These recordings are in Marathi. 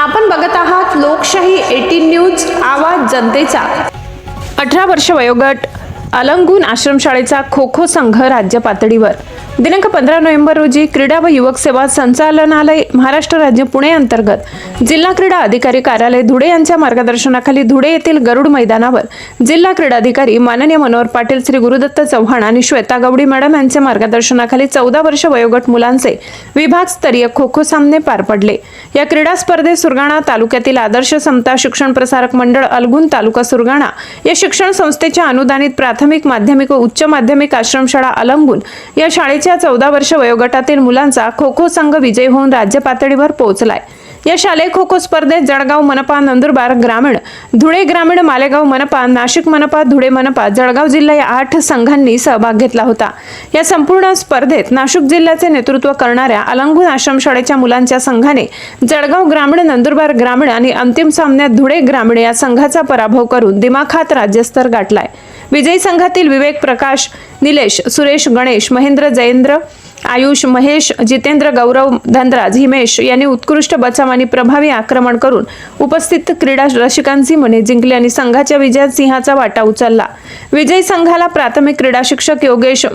आपण बघत आहात लोकशाही एटीन न्यूज आवाज जनतेचा. अठरा वर्ष वयोगट अलंगून आश्रमशाळेचा खो खो संघ राज्य पातळीवर. दिनांक पंधरा नोव्हेंबर रोजी क्रीडा व युवक सेवा संचालनालय महाराष्ट्र राज्य पुणे अंतर्गत जिल्हा क्रीडा अधिकारी कार्यालय धुळे यांच्या मार्गदर्शनाखाली धुळे येथील गरुड मैदानावर जिल्हा क्रीडाधिकारी माननीय मनोहर पाटील श्री गुरुदत्त चव्हाण आणि श्वेता गवडी मॅडम यांच्या मार्गदर्शनाखाली चौदा वर्ष वयोगट मुलांचे विभागस्तरीय खो खो सामने पार पडले. या क्रीडा स्पर्धेत सुरगाणा तालुक्यातील आदर्श समता शिक्षण प्रसारक मंडळ अलगुन तालुका सुरगाणा या शिक्षण संस्थेच्या अनुदानित प्राथमिक प्राथमिक माध्यमिक व उच्च माध्यमिक आश्रमशाळा अलंबून या शाळेच्या चौदा वर्ष वयोगटातील मुलांचा खो खो संघ विजयी होऊन राज्य पातळीवर पोहोचलाय. या शालेय खो खो स्पर्धेत जळगाव मनपा नंदुरबार ग्रामीण धुळे ग्रामीण मालेगाव मनपा नाशिक मनपा धुळे मनपा जळगाव जिल्हा या आठ संघांनी सहभाग घेतला होता. या संपूर्ण स्पर्धेत नाशिक जिल्ह्याचे नेतृत्व करणाऱ्या अलंगून आश्रमशाळेच्या मुलांच्या संघाने जळगाव ग्रामीण नंदुरबार ग्रामीण आणि अंतिम सामन्यात धुळे ग्रामीण या संघाचा पराभव करून दिमाखात राज्यस्तर गाठलाय. विजयी संघातील विवेक प्रकाश निलेश सुरेश गणेश महेंद्र जयेंद्र आयुष महेश जितेंद्र गौरव धनराज हिमेश यांनी उत्कृष्ट बचाव आणि प्रभावी आक्रमण करून उपस्थित क्रीडा रसिकांची मने जिंकली आणि संघाच्या विजयात सिंहाचा वाटा उचलला. विजयी संघाला प्राथमिक क्रीडा शिक्षक योगेश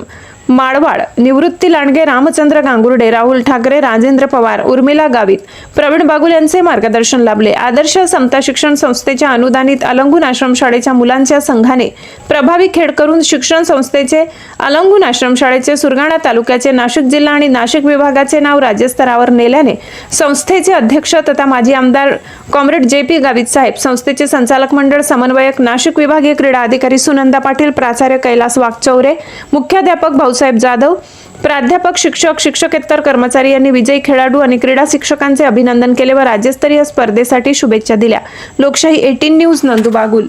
माडवाड निवृत्ती लांडगे रामचंद्र गांगुर्डे राहुल ठाकरे राजेंद्र पवार उर्मिला गावित प्रवीण बागुल यांचे मार्गदर्शन लाभले. आदर्श समता शिक्षण संस्थेच्या अनुदानित अलंगून आश्रमशाळेच्या मुलांच्या संघाने प्रभावी खेळ करून शिक्षण संस्थेचे अलंगून आश्रमशाळेचे सुरगाणा तालुक्याचे नाशिक जिल्हा आणि नाशिक विभागाचे नाव राज्यस्तरावर नेल्याने संस्थेचे अध्यक्ष तथा माजी आमदार कॉम्रेड जे पी गावित साहेब संस्थेचे संचालक मंडळ समन्वयक नाशिक विभागीय क्रीडा अधिकारी सुनंदा पाटील प्राचार्य कैलास वागचौरे मुख्याध्यापक भाऊसाहेब जाधव प्राध्यापक शिक्षक शिक्षकेतर कर्मचारी यांनी विजयी खेळाडू आणि क्रीडा शिक्षकांचे अभिनंदन केले व राज्यस्तरीय स्पर्धेसाठी शुभेच्छा दिल्या. लोकशाही एटीन न्यूज नंदुबागुल.